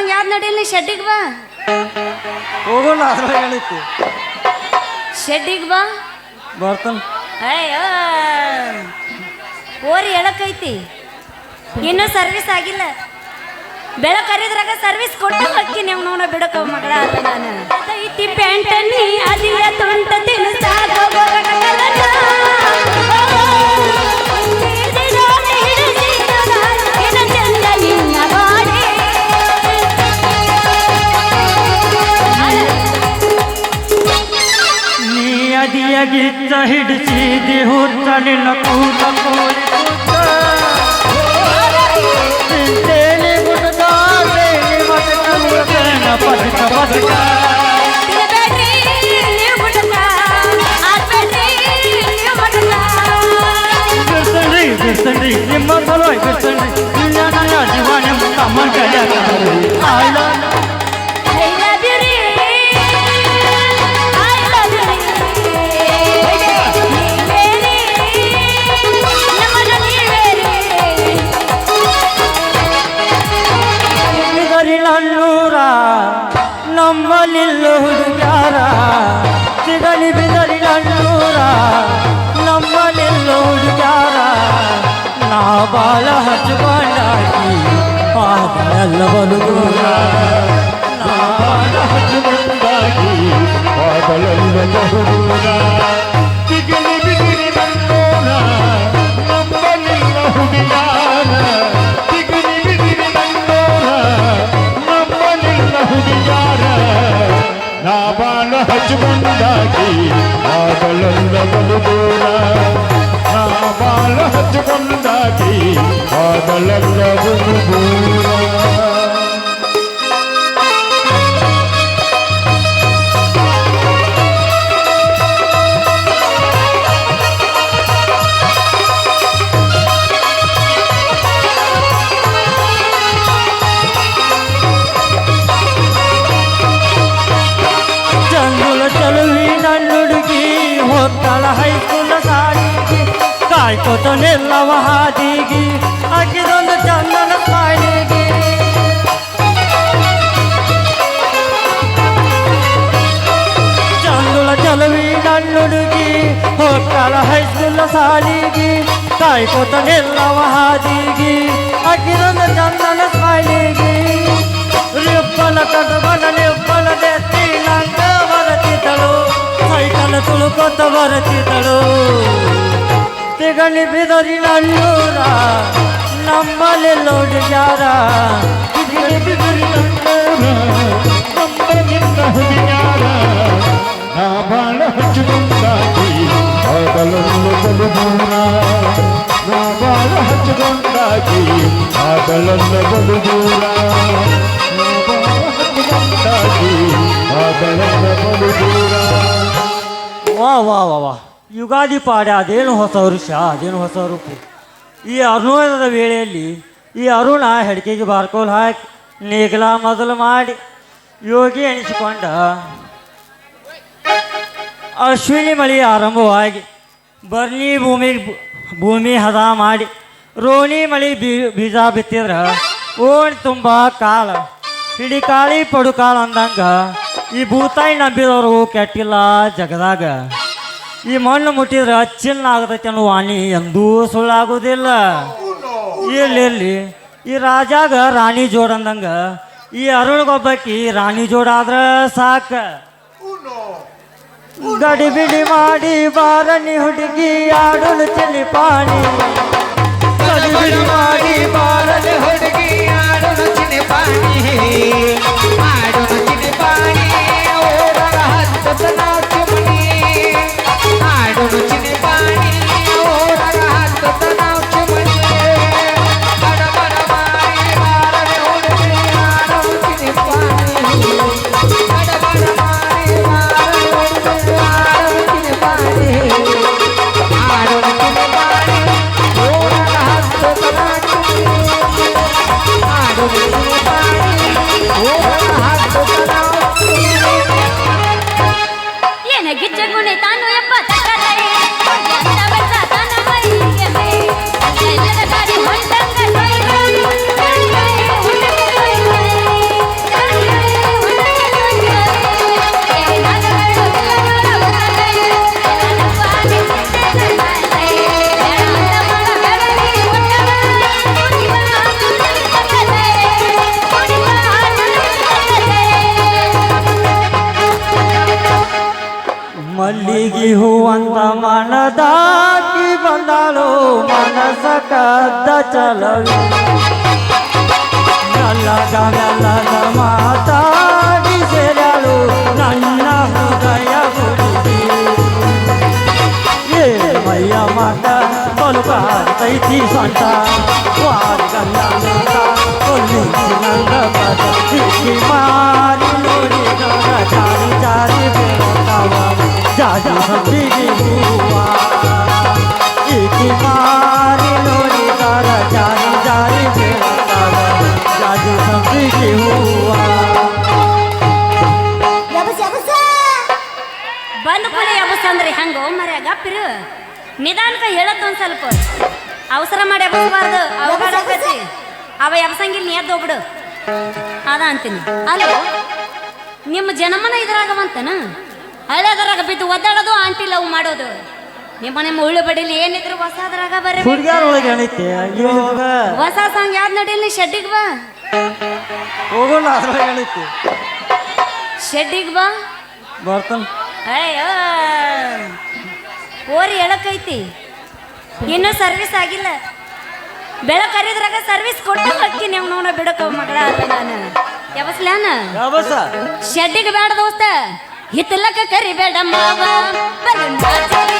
ಹಂಗ ಯಾವ್ದು ನಡೀಲಿ? ಶೆಡ್ಡಿಗೆ ಬಾ. ಹೋಗೋಣ ಅದ್ರಾಗ ಹೇಳಿತ್ತು ಶೆಡ್ಡಿಗೆ ಬಾ. ಬರ್ತಾನ. ಅಯ್ಯೋ ಓರಿ ಎಳಕೈತಿ. ಇನ್ನೂ ಸರ್ವಿಸ್ ಆಗಿಲ್ಲ. ಬೆಳಕ್ ಕರೆದ್ರಾಗ ಸರ್ವಿಸ್ ಕೊಟ್ಟು ಅಕ್ಕಿ ನೀವು ನೋಡ ಬಿಡಕ ಮಗಳ ಅಲ್ಲ ನಾನು ಐತಿ ಪ್ಯಾಂಟ್ ನೀ ಅದಿಯ ತುಂಟ ತಿನ್ಸಾಕ ಬರಕಲ್ಲನ. लगीच हिडची देहू चाले नको नको पटका पटका கிருஷ்ணி நிம்ம சொல்லுவாய் கிருஷ்ணி நான் ஜீவானம் அம்மன் கல்யாணம் ஆயிரம் ನಾ ಬಾಳ ಹಚ್ಕೊಂಡಾಗಿ ಪಾದೆಲ್ಲ ಬಲುದೂರ ನಾ ಬಾಳ ಹಚ್ಕೊಂಡಾಗಿ ಆ ಹುಡುಗ್ಯಾರ ಸಿಗಲಿ ಬಿದಿರಿ ಬಾಲ ಹುಡುಗ್ಯಾರ ನಾ ಬಾಲ ಬಲು পাটি অবলম্ব গুণগুণ ಕಾಯ್ಕೋತ ನಿಲ್ಲವ ಹಾದಿಗಿ ಹಾಕಿದೊಂದು ಚಂದನ ಸ್ಮೈಲಿಗೆ ಚಂದುಲ ಚಲುವಿ ನನ್ನುಡುಗಿ ಹೊತ್ತಳ ಹೈಸ್ಕೂಲ ಸಾಲಿಗಿ ಕಾಯ್ಕೋತ ನಿಲ್ಲವ ಹಾದಿಗಿ ಹಾಕಿದೊಂದು ಚಂದನ ಸ್ಮೈಲಿಗೆ ರಿಪ್ಪಲ ಕಟಬನ ನಿಪ್ಪಲ ದೆತ್ತಿ ನಂಗ ಬರತಿದ್ದಳು ಸೈಕಲ್ ತುಳುಕೊತ ಬರತಿದ್ದಳು তেগালে বেদারি লাল্লোরা নাম্বালে লোড যারা বিধারে বিধারি লাল্লোরা নাম্বালে লোড যারা। নাবাল হচুন্দাকি আদলন বলদুরা নাবাল হচুন্দাকি আদলন বলদুরা वाह वाह वाह वाह ಹಚ್ಚಿಕೊಂಡಾಗಿ ಆಗಲನ್ನು ಬಲು ದೂರ ವಾ ವಾ ವಾ ವಾ ಯುಗಾದಿ ಪಾಡ್ಯ ಅದೇನು ಹೊಸ ವೃಕ್ಷ ಅದೇನು ಹೊಸ ರೂಪ ಈ ಅರುಣದ ವೇಳೆಯಲ್ಲಿ ಈ ಅರುಣ ಹೆಡ್ಕೆಗೆ ಬಾರ್ಕೋಲ್ ಹಾಕಿ ನೇಗಲ ಮೊದಲು ಮಾಡಿ ಯೋಗಿ ಎಣಿಸಿಕೊಂಡ ಅಶ್ವಿನಿ ಮಳಿ ಆರಂಭವಾಗಿ ಬರ್ನಿ ಭೂಮಿ ಭೂಮಿ ಹದ ಮಾಡಿ ರೋಣಿ ಮಳಿ ಬೀ ಬೀಜ ಬಿತ್ತಿದ್ರ ಓಣಿ ತುಂಬ ಕಾಲ ಹಿಡಿ ಕಾಳಿ ಪಡು ಕಾಳ ಅಂದಂಗ ಈ ಭೂತಾಯಿ ನಂಬಿದವರು ಕೆಟ್ಟಿಲ್ಲ ಜಗದಾಗ ಈ ಮಣ್ಣು ಮುಟ್ಟಿದ್ರೆ ಅಚ್ಚಿನ ಆಗತೈತೆ ಅನ್ನೋ ವಾಣಿ ಎಂದೂ ಸುಳ್ಳಾಗೋದಿಲ್ಲ. ಇಲ್ಲಿ ಈ ರಾಜಾಗ ರಾಣಿ ಜೋಡ್ ಅಂದಂಗ, ಈ ಅರುಣ್ಗೊಬ್ಬಕಿ ರಾಣಿ ಜೋಡ್ ಆದ್ರ ಸಾಕ. ಗಡಿ ಬಿಡಿ ಮಾಡಿ ಬಾರನಿ ಹುಡುಗಿ, ಆಡಲು ಚಲಿ ಪಾಣಿ ಗಡಿ ಬಿಡಿ ಮಾಡಿ ಬಾರನಿ ಹುಡುಗಿ, ಆಡಲು ಚಲಿ ಪಾಣಿ ಆಡಲು ಚಲಿ ಪಾಣಿ কোনো চিনে পানি ওর হাত তো हुवन्त मनदा कि बन्दालो मनस कद्द चलवे నల్లగ నల్లగ మాతాడి శరలు నన్న హృదయ ఏమయ్య మాట పలుకాతైతి సంట వారి కన్నా కొల్లించినంత పద మా ಬಂದ ಕೂಡಲೇ ಎಬಸ್ ಅಂದ್ರೆ ಹಂಗೋ ಮರ್ಯ ಗಪ್ಪಿರು. ನಿಧಾನಕ ಹೇಳತ್ ಒಂದ್ ಸ್ವಲ್ಪ. ಅವಸರ ಮಾಡಿ ಎಬಸ್ಬಾರ್ದು ಅವಘಡ ಆಕತಿ. ಅವ ಎಬಸಂಗಿಲ್ಲ ನೀ ಎದ್ದು ಹೋಗ್ಬಿಡು. ಅದ ಅಂತೀನಿ. ಅಲ್ಲ ನಿಮ್ಮ ಜನಮನ ಇದ್ರಾಗವಂತನ? ಹಳೆದರಾಗ ಬಿದ್ದು ಒದ್ದಾಡೋದು ಆಂಟಿ ಲವ್ ಮಾಡೋದು. ನಿಮ್ಮ ನಿಮ್ಮ ಉಳ್ಳು ಬಡಿಲಿ ಏನಿದ್ರು ಹೊಸದ್ರಾಗ ಬರ್ರಿ ಏನೈತೆ ಹೊಸ ಸಾಂಗ್ ಯಾವ್ದು ನಡೀಲಿ ಶೆಡ್ಡಿಗೆ ಬಾ. ಹೋಗೋಣ ಅದ್ರೊಳಗೆ ಏನೈತಿ ಶೆಡ್ಡಿಗೆ ಬಾ. ಬರ್ತಾನ. ಅಯ್ಯೋ. ಓರಿ ಎಳಕೈತಿ. ಇನ್ನೂ ಸರ್ವಿಸ್ ಆಗಿಲ್ಲ. ಬೆಳ ಕರಿದ್ರಾಗ ಸರ್ವಿಸ್ ಕೊಟ್ಟು ಹಕ್ಕಿ ನೀವು ನೋಡ ಬಿಡಕ ಮಗಳ ನಾನು. ಯಾವಸ್ಲ್ಯಾನ ಶೆಡ್ಡಿಗೆ ಬೇಡ ದೋಸ್ತ. ಹಿತ್ತಲಕ್ಕ ಕರಿಬೇಡ ಮಾವ. ಬಲು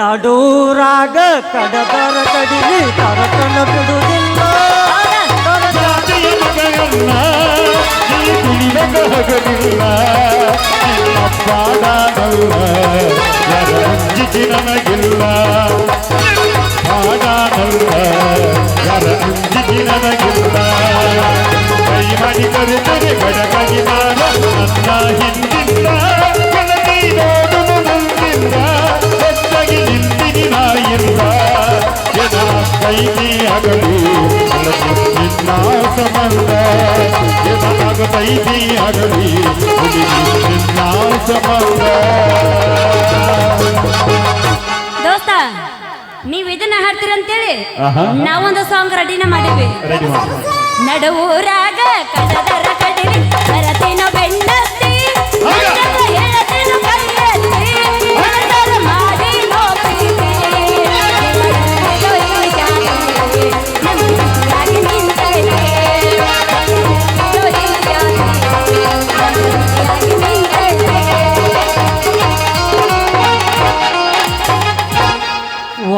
ನಡೂರಾಗ ಕಡದರ ಕಡಿಲಿ ಕರಕನ ಬಿಡುವುದಿಲ್ಲ ಜಾತಿಯ ಮಗನನ್ನ ನೀ ಕುಡಿದಾಗ ಹಗಲಿಲ್ಲ ನಿನ್ನಪ್ಪಾಡನಲ್ಲ ಯಾರ ಅಂಜಿಸಿ ನನಗಿಲ್ಲ ಪಾಡನಲ್ಲ ಯಾರ ಅಂಜಿಸಿ ನನಗಿಲ್ಲ ಕೈ ಮಾಡಿ ಕರೆದರೆ ಗಡಗಾಗಿ ನಿನ್ನ ಸಂಬಂಧ ದೋಸ್ತ ನೀವ್ ಇದನ್ನ ಹಾಡ್ತೀರಂತೇಳಿ. ನಾವೊಂದು ಸಾಂಗ್ ರೆಡಿನ ಮಾಡಿವಿ ರೆಡಿ ಮಾಡಿ. ನಡುವೂರಾಗ ಕಡದರ ಕಡಿರಿ ಬರತೇನೋ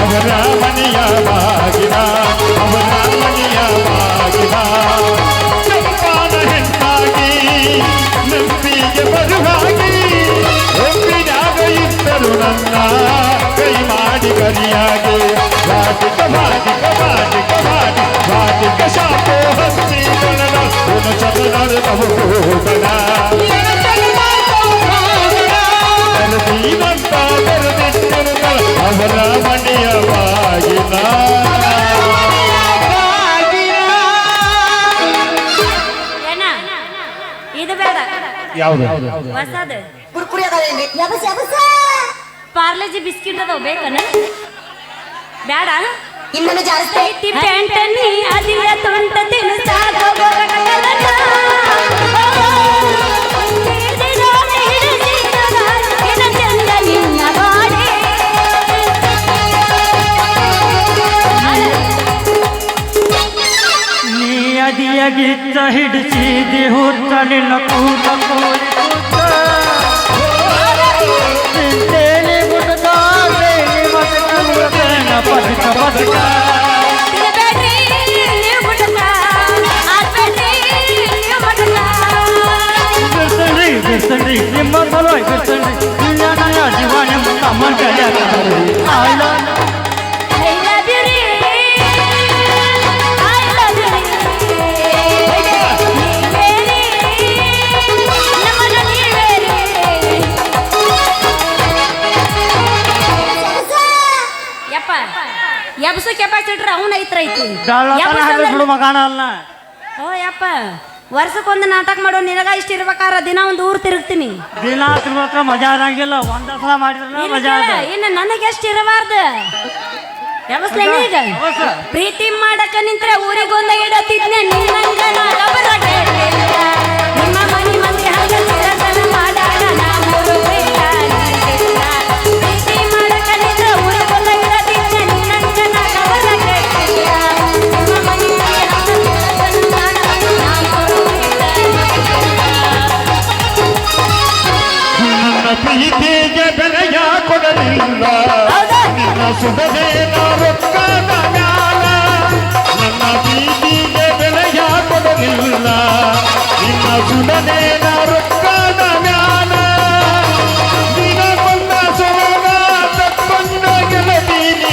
ಅವರ ಮನೆಯ ಬಾಗಿಲ ಅವರ ಮನೆಯ ಬಾಗಿಲ ಚಂಪಾನ ಹೆಣ್ಣಾಗಿ ನಂಬಿಗೆ ಬರುವಾಗಿ ಒಬ್ಬಿನಾಗ ಇದ್ದರು ನನ್ನ ಕೈ ಮಾಡಿ ಕರಿಯಾಗಿ. ವಾಟಿಕ ವಾಟಿಕ ವಾಟಿಕ ವಾಟಿ ವಾಟಿಕ ಶಾಪೋ ಹಸ್ತಿ ಗಣನ ಪುನ ಚಲನರ ಬಹುಭೂತನ ಅವರ ಇದು ಬೇಡ. ಯಾವುದು? ಹೊಸದು. ಕುರ್ಕುರಿ ಅದಾವೇನ್ರಿ ಯಬಸ್ ಯಬಸ್ ಪಾರ್ಲೆಜಿ ಬಿಸ್ಕಿಟ್ ಅದಾವ ಬೇಕನ? ಬೇಡ? ಇನ್ನೊಂದು ಜಾಸ್ತಿ ಐತಿ ಪ್ಯಾಂಟ್ ನೀ ಅದಿಯ ತುಂಟ ತಿನ್ಸಾಕ ಬರಕಲನ. ಗಿಚ್ಚ ಹಿಡಿಸಿದಿ ಹುತ್ತ ನಿನ್ನ ಕೂಟ ಎಬ್ಸು ಕೆಪಾಸಿಟ್ರ್ ಅವನ ಐತ್ರ ಐತಿ. ಬಿಡು ಮಗಾಣ ಅಲ್ಲ ಓ ಯಪ್ಪ ವರ್ಷಕ್ಕೊಂದು ನಾಟಕ ಮಾಡೋ ನಿನಗ ಇಷ್ಟ ಇರ್ಬೇಕಾರ ದಿನ ಒಂದು ಊರ್ ತಿರುಗ್ತೀನಿ. ದಿನ ತಿರುಗತ್ರ ಮಜಾ ಇರಂಗಿಲ್ಲ ಒಂದಸಲ ಮಾಡಿದ್ರೆ ಮಜಾ ಇನ್ನು ನನಗೆ ಎಷ್ಟು ಇರಬಾರ್ದು? ಎಬಸ್ಲೇನ ಈಗ ಪ್ರೀತಿ ಮಾಡಕ ನಿಂತ್ರೆ ಒಂದ ಇಡತಿದ್ನೆ ನಿನ್ನಂಗ ನಾ ನಿನ್ನ ಸುಧದೇನ ರೊಕ್ಕದ ನನ್ನ ಪ್ರೀತಿಗೆ ಬೆಲೆಯ ನಿನ್ನ ಸುಧದೇನ ರೊಕ್ಕದ ನಿನ್ನ ದಿನಕೊಂದ ಸೊರಗ ತಕ್ಕೊಂಡ ಗೆಳತೀನಿ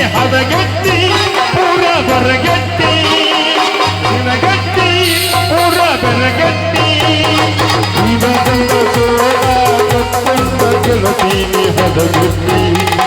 ಹದಗೆತ್ತಿ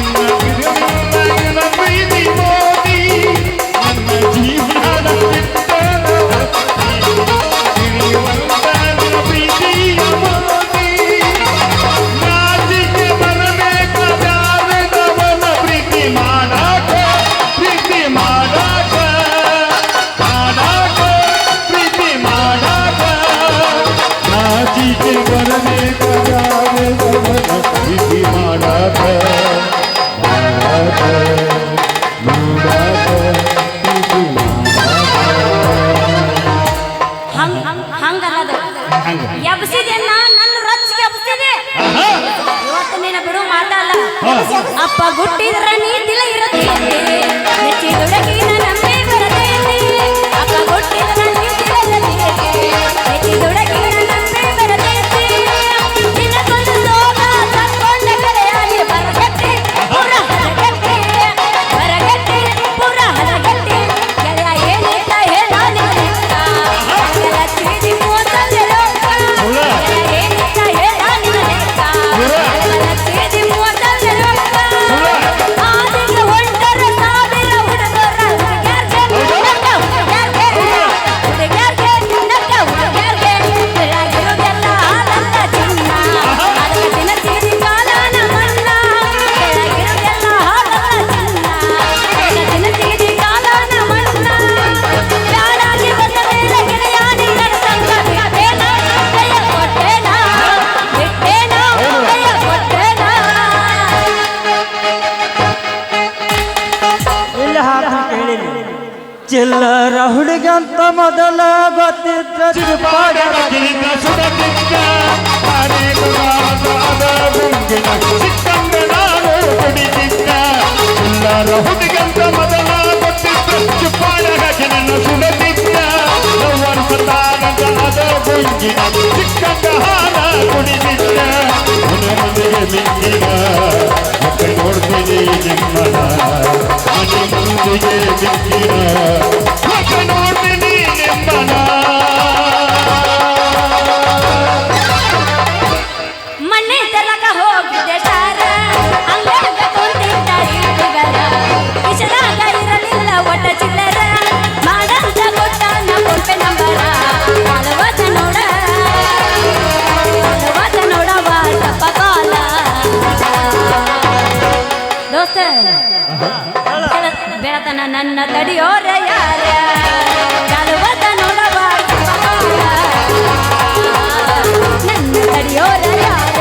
নজর পাড়া দিগা সুদা দিগা আরে গোলা সাদা গুঙ্গিনা সিকন্দ নানো গুডি দিগা উল্লা রহুদ গಂತ মদনা গొట్టి প্রচ পাড়া গজন সুদা দিগা নওয়ার সতান সাদা গুঙ্গিনা সিকন্দ হানা গুডি দিগা মনে মনে মিঙ্গিনা ಮತ್ತೆ ನೋಡ್ತೀನಿ ನಿಮ್ಮನ ಮನೆ ಮುಂದೆಯೇ ಬಿಟ್ಟಿನ ಮತ್ತೆ ನೋಡ್ತೀನಿ ನಿಮ್ಮನ ನನ್ನ ತಡಿಯೋರ ಯಾರ ನಲವತ್ತ ನನ್ನ ತಡಿಯೋರ ಯಾರ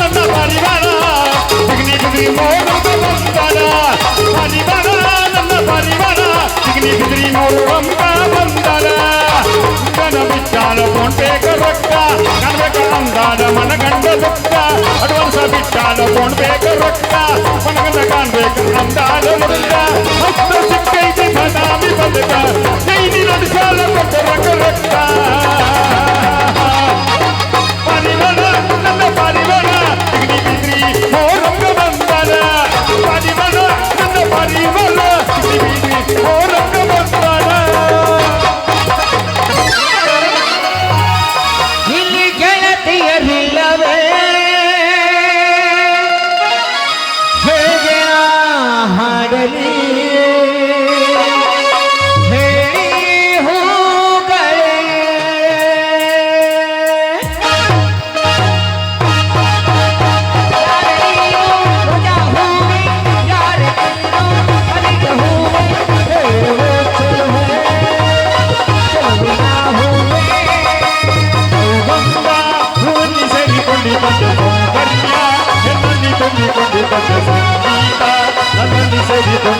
ನನ್ನ ಪರಿವಾರ ಬಿಗ್ನಿ ಬಿದ್ರಿ ಮೋಡುವ ಬಂದನ ಪರಿವಾರ ನನ್ನ ಪರಿವಾರ ಬಿಗ್ನಿ ಬಿದ್ರಿ ಮೋಡುವಂತ ಬಂದನ ಗಣ ಬಿಟ್ಟಾಳ ಪೋಣ್ಬೇಕ ರೊಕ್ಕ ಕನಬೇಕ ಅಂದಾನ ಮನ ಗಂಡ ದುಃಖ ಅಡ್ವಾನ್ಸ ಬಿಟ್ಟಾಳ ಪೋಣ್ಬೇಕ ರೊಕ್ಕ का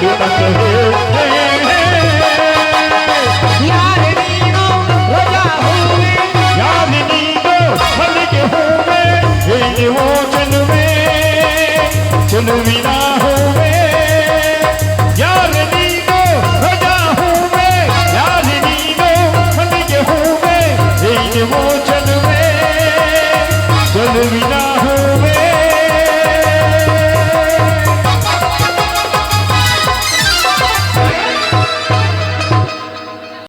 Eu feliz